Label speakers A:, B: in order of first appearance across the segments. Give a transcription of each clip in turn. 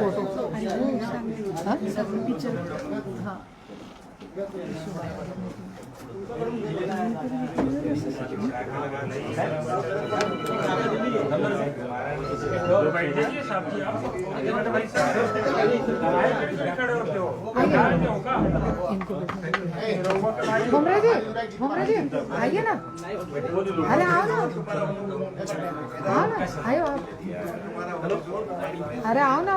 A: Photo हाँ? हाँ जी जी आइए ना अरे आओ ना आओ ना आयो आप अरे आओ ना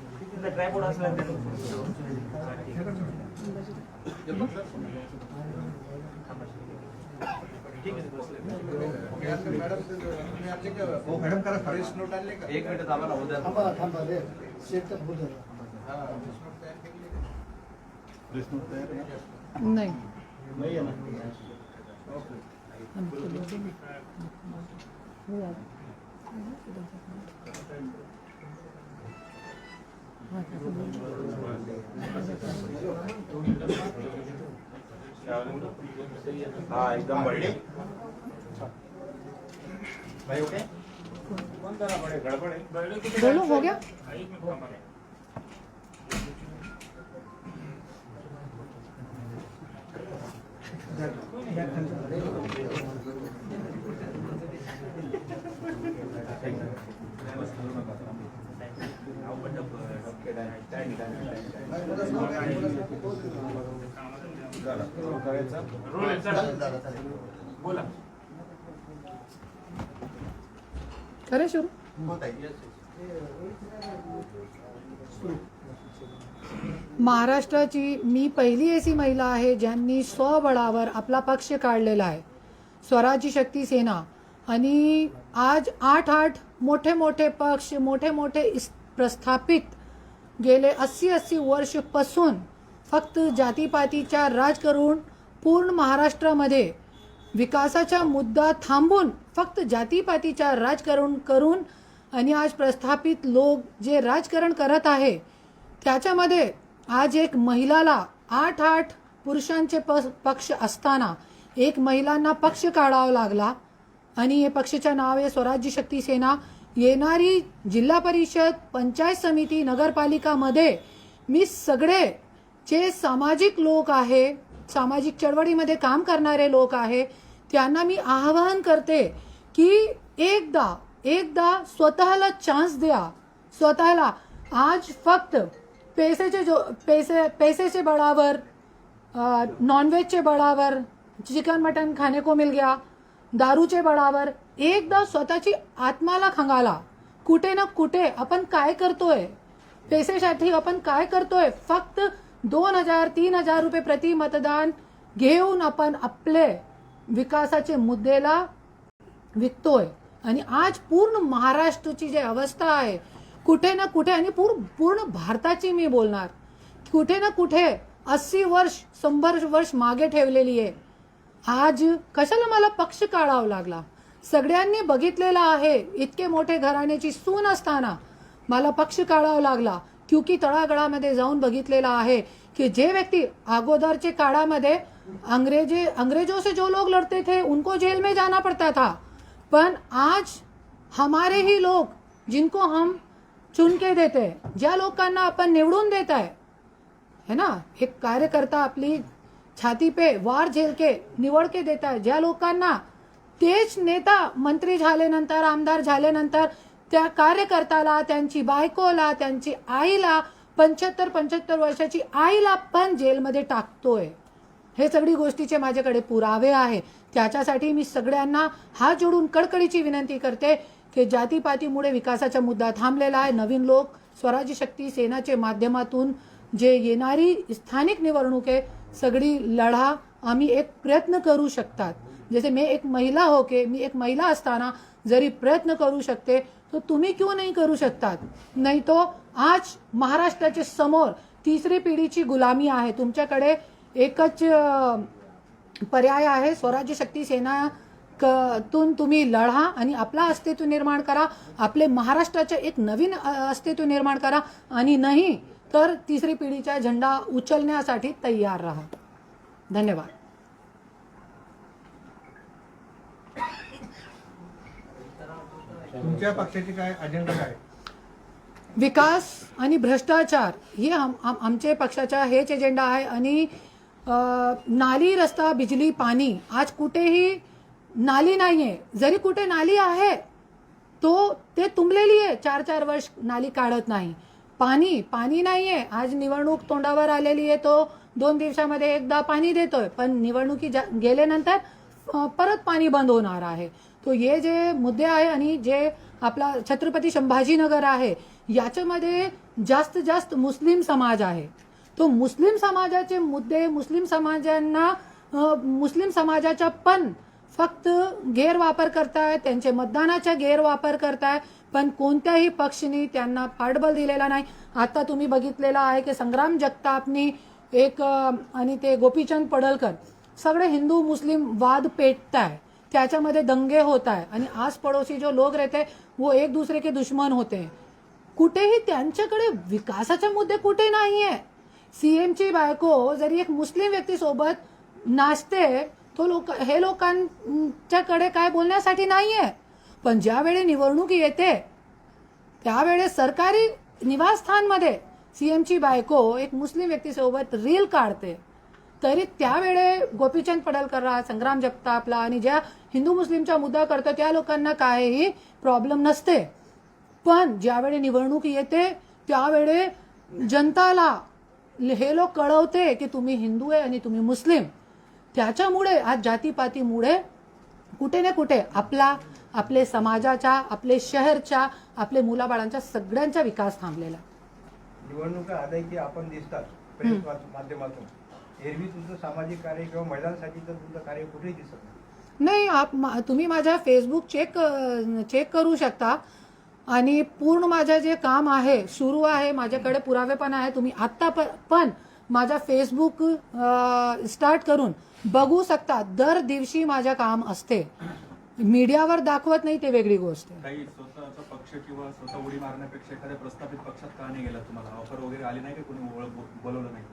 A: दे दो
B: मॅडम करा फॉरेस्ट नोट आणले का
C: एक मिनिट थांबा ना उद्या
D: थांबा थांबा रे शेत तर होऊ द्या.
A: नहीं
D: नाही आहे ना
A: हम तो लोग हैं। हो जाएगा। हाँ,
C: एकदम बढिया. भाई ओके
A: बोलो हो गया?
B: बोला
A: शुरू? महाराष्ट्राची मी पहिली अशी महिला आहे ज्यांनी स्वबळावर आपला पक्ष काढलेला आहे. स्वराज्य शक्ती सेना. आणि आज आठ आठ मोठे मोठे पक्ष मोठे मोठे इस- प्रस्थापित गेले अस्सी अस्सी वर्षपासून फक्त जातीपातीच्या राज करून पूर्ण महाराष्ट्रामध्ये विकासाचा मुद्दा थांबून फक्त जातीपातीच्या राजकारण करून आणि आज प्रस्थापित लोक जे राजकारण करत आहे त्याच्यामध्ये आज एक महिलाला आठ आठ पुरुषांचे प- पक्ष असताना एक महिलांना पक्ष काढावा लागला. आणि हे पक्षाच्या नाव आहे स्वराज्य शक्ती सेना. येणारी जिल्हा परिषद पंचायत समिती नगरपालिकामध्ये मी सगळे जे सामाजिक लोक आहे सामाजिक चळवळीमध्ये काम करणारे लोक आहे त्यांना मी आवाहन करते की एकदा एकदा स्वतःला चान्स द्या. स्वतःला आज फक्त पैसेचे जो पैसे पैसेचे बळावर नॉनव्हेजचे बळावर चिकन मटन खाने को मिल गया दारूचे बळावर एकदा स्वतःची आत्माला खंगाला. कुठे ना कुठे आपण काय करतोय? पैसेसाठी आपण काय करतोय? फक्त दोन हजार तीन हजार रुपये प्रति मतदान घेऊन आपण आपले विकासाचे मुद्देला विकतोय. आणि आज पूर्ण महाराष्ट्राची जी अवस्था आहे कुठे ना कुठे आणि पूर्ण पूर्ण भारताची मी बोलणार कुठे ना कुठे अस्सी वर्ष शंभर वर्ष मागे ठेवलेली आहे. आज कशाला मला पक्ष काढावा लागला? सगळ्यांनी बघितलेलं आहे इतके मोठे घराण्याची सून असताना. मला पक्ष काढावा लागला. क्योंकि तळागळामध्ये जाऊन बघितलेला आहे की जे व्यक्ती अगोदरचे काळामध्ये अंग्रेजे अंग्रेजों से जो लोग लड़ते थे उनको जेल में जाना पड़ता था. पण आज हमारे ही लोग जिनको हम चुन के देते ज्या लोकांना आपण निवडून देत आहे है ना? एक कार्यकर्ता आपली छाती पे वार झेल के निवड के देत आहे ज्या लोकांना तेच नेता मंत्री झाल्यानंतर आमदार झाल्यानंतर त्या कार्यकर्त्याला त्यांची बायकोला त्यांची आईला पंच्याहत्तर पंच्याहत्तर वर्षाची आईला पण जेलमध्ये टाकतोय. हे सगळी गोष्टीचे माझ्याकडे पुरावे आहे त्याच्यासाठी मी सगळ्यांना हात जोडून कडकडीची विनंती करते की जातीपातीमुळे विकासाचा मुद्दा थांबलेला आहे. नवीन लोक स्वराज्य शक्ती सेनाचे माध्यमातून जे येणारी स्थानिक निवडणूक आहे सगळी लढा आम्ही एक प्रयत्न करू शकतात. जसे मी एक महिला हो के मी एक महिला असताना जरी प्रयत्न करू शकते तो तुम्ही क्यों नाही करू शकतात? नाही तो आज महाराष्ट्राच्या समोर तिसरी पिढीची गुलामी आहे. तुमच्याकडे एकच पर्याय आहे स्वराज्य शक्ती सेना क- तून तुम्ही लढा आणि आपला अस्तित्व निर्माण करा. आपले महाराष्ट्राचे एक नवीन अस्तित्व निर्माण करा. आणि नाही तर तिसरी पिढीचा झेंडा उचलण्यासाठी तयार राहा. धन्यवाद.
B: तुमच्या पक्षाची काय अजेंडा काय?
A: विकास आणि भ्रष्टाचार हे आम आम- आमचे पक्षाचा हेच एजेंडा आहे. आणि नाली रस्ता बिजली पाणी आज कुठेही नाली नाही आहे जरी कुठे नाली आहे तो ते तुंबलेली आहे. चार चार वर्ष नाली काढत नाही. पाणी पाणी नाही आहे आज निवडणूक तोंडावर आलेली आहे तो दोन दिवसामध्ये एकदा पाणी देतोय. पण निवडणुकी गेल्यानंतर परत पाणी बंद होणार आहे. तो हे जे मुद्दे आहे आणि जे आपला छत्रपती संभाजीनगर आहे याच्यामध्ये जास्त जास्त मुस्लिम समाज आहे. तो मुस्लिम समाजाचे मुद्दे मुस्लिम समाजांना मुस्लिम समाजाच्या पण फक्त गैरवापर करताय त्यांचे मतदानाचा गैरवापर करताय पण कोणत्याही पक्षाने त्यांना पाठबळ दिलेला नाही. आता तुम्ही बघितलेला आहे की संग्राम जगतापनी एक आणि ते गोपीचंद पडळकर सगळे हिंदू मुस्लिम वाद पेटताय. त्याच्यामध्ये दंगे होत आहे आणि आस पडोशी जो लोक रहते वो एक दुसरे के दुश्मन होते. कुठेही त्यांच्याकडे विकासाचे मुद्दे कुठे नाहीये. सीएमची बायको जरी एक मुस्लिम व्यक्तीसोबत नाचते तो लोक हे लोकांच्याकडे काय बोलण्यासाठी नाही आहे पण ज्यावेळी निवडणूक येते त्यावेळेस सरकारी निवासस्थानमध्ये सी एमची बायको एक मुस्लिम व्यक्तीसोबत रील काढते. तरी त्यावेळे गोपीचंद पडलकर संग्राम जगतापला आणि ज्या हिंदू मुस्लिमचा मुद्दा करतो त्या लोकांना काहीही प्रॉब्लेम नसते. पण ज्यावेळी निवडणूक येते त्यावेळे जनताला हे लोक कळवते की तुम्ही हिंदू आहे आणि तुम्ही मुस्लिम. त्याच्यामुळे आज जातीपातीमुळे कुठे ना कुठे आपला आपले समाजाच्या आपले शहरच्या आपले मुलाबाळांच्या सगळ्यांचा विकास थांबलेला.
B: निवडणुका आल्या की आपण दिसतात प्रेस माध्यमातून. एरवी तुमचं सामाजिक कार्य किंवा महिलांसाठी तर तुमचं कार्य कुठेही दिसत नाही.
A: नाही आप तुम्ही माझ्या फेसबुक चेक चेक करू शकता. आणि पूर्ण माझं जे काम आहे सुरू आहे माझ्याकडे पुरावे पण आहे तुम्ही आत्ता पण माझा फेसबुक स्टार्ट करून बघू शकता दर दिवशी माझं काम असते. मीडियावर दाखवत नाही ते वेगळी गोष्ट. आहे
E: काही स्वतःचा पक्ष किंवा स्वतः उडी मारण्यापेक्षा एखाद्या प्रस्थापित पक्षात का नाही गेला तुम्हाला? ऑफर वगैरे आली नाही का कोणी? ओळख बोलवलं नाही?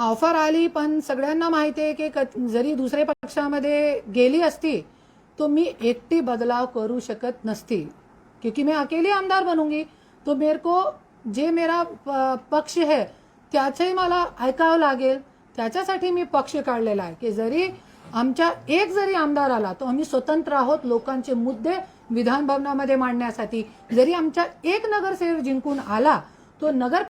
A: ऑफर आली पण सगळ्यांना माहिती आहे की जरी दुसऱ्या पक्षामध्ये गेली असती तो मी एकटी बदलाव करू शकत नसती. क्योंकि मैं अकेली आमदार बनूंगी तो मेरे को जे मेरा पक्ष है त्याचंही मला ऐकावं लागेल. त्याच्यासाठी मी पक्ष काढलेला आहे की जरी आमच्या एक जरी आमदार आला तो आम्ही स्वतंत्र आहोत लोकांचे मुद्दे विधान भवनामध्ये मांडण्यासाठी. जरी आमच्या एक नगरसेवक जिंकून आला तो नगर